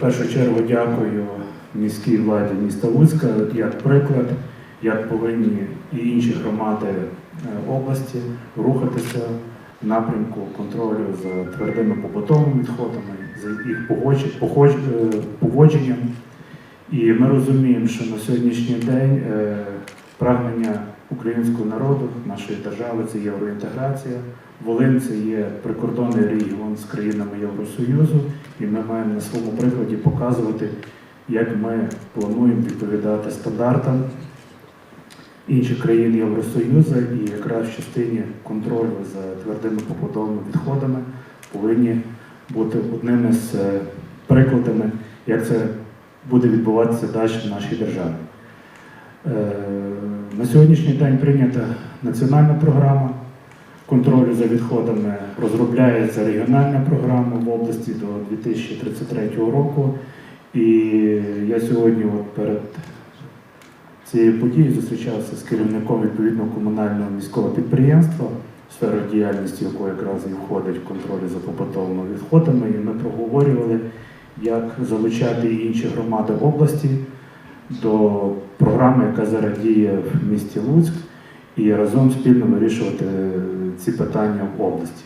першу чергу дякую міській владі міста Луцька як приклад, як повинні і інші громади е, області рухатися в напрямку контролю за твердими побутовими відходами, за їх похож- е, поводженням. І ми розуміємо, що на сьогоднішній день е, прагнення українського народу, нашої держави це євроінтеграція. Волинь це є прикордонний регіон з країнами Євросоюзу, і ми маємо на своєму прикладі показувати, як ми плануємо відповідати стандартам інших країн Євросоюзу, і якраз в частині контролю за твердими побутовими відходами повинні бути одними з е, прикладами, як це буде відбуватися далі в нашій державі. На сьогоднішній день прийнята національна програма контролю за відходами, розробляється регіональна програма в області до 2033 року. І я сьогодні от перед цією подією зустрічався з керівником відповідного комунального міського підприємства, сфера діяльності якого якраз і входить в контролі за побутовими відходами. І ми проговорювали, як залучати інші громади області до програми, яка зараз діє в місті Луцьк, і разом спільно вирішувати ці питання в області.